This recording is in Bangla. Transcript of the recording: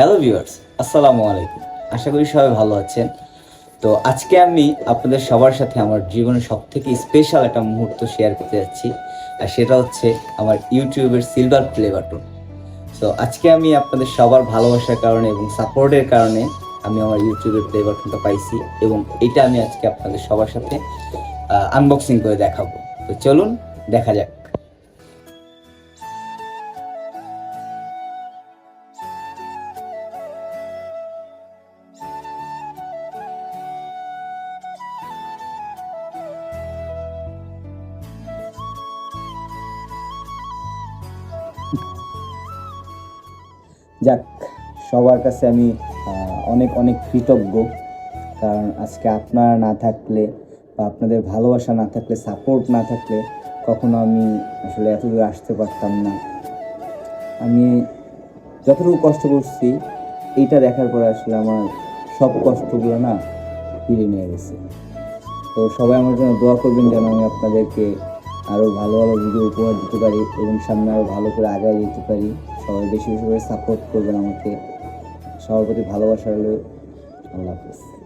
হ্যালো ভিউয়ার্স আসসালামু আলাইকুম। আশা করি সবাই ভালো আছেন। তো আজকে আমি আপনাদের সবার সাথে আমার জীবনের সব থেকে স্পেশাল একটা মুহূর্ত শেয়ার করতে যাচ্ছি, আর সেটা হচ্ছে আমার ইউটিউবের সিলভার প্লে বাটন তো আজকে আমি আপনাদের সবার ভালোবাসার কারণে এবং সাপোর্টের কারণে আমি আমার ইউটিউবের প্লে বাটনটা পাইছি এবং এটা আমি আজকে আপনাদের সবার সাথে আনবক্সিং করে দেখাবো। তো চলুন, দেখা যাক। যাক, সবার কাছে আমি অনেক অনেক কৃতজ্ঞ। কারণ আজকে আপনারা না থাকলে বা আপনাদের ভালোবাসা না থাকলে সাপোর্ট না থাকলে কখনো আমি আসলে এত দূর আসতে পারতাম না। আমি যতটুকু কষ্ট করছি, এইটা দেখার পরে আসলে আমার সব কষ্টগুলো না ফিরে নিয়ে গেছে। তো সবাই আমার জন্য দোয়া করবেন যেন আমি আপনাদেরকে আরও ভালো ভালো ভিডিও উপহার দিতে পারি এবং সামনে আরও ভালো করে আগায় যেতে পারি। সবাই বেশি বেশি করে সাপোর্ট করবেন আমাকে। সবার প্রতি ভালোবাসা রইল। আল্লাহ হাফিজ।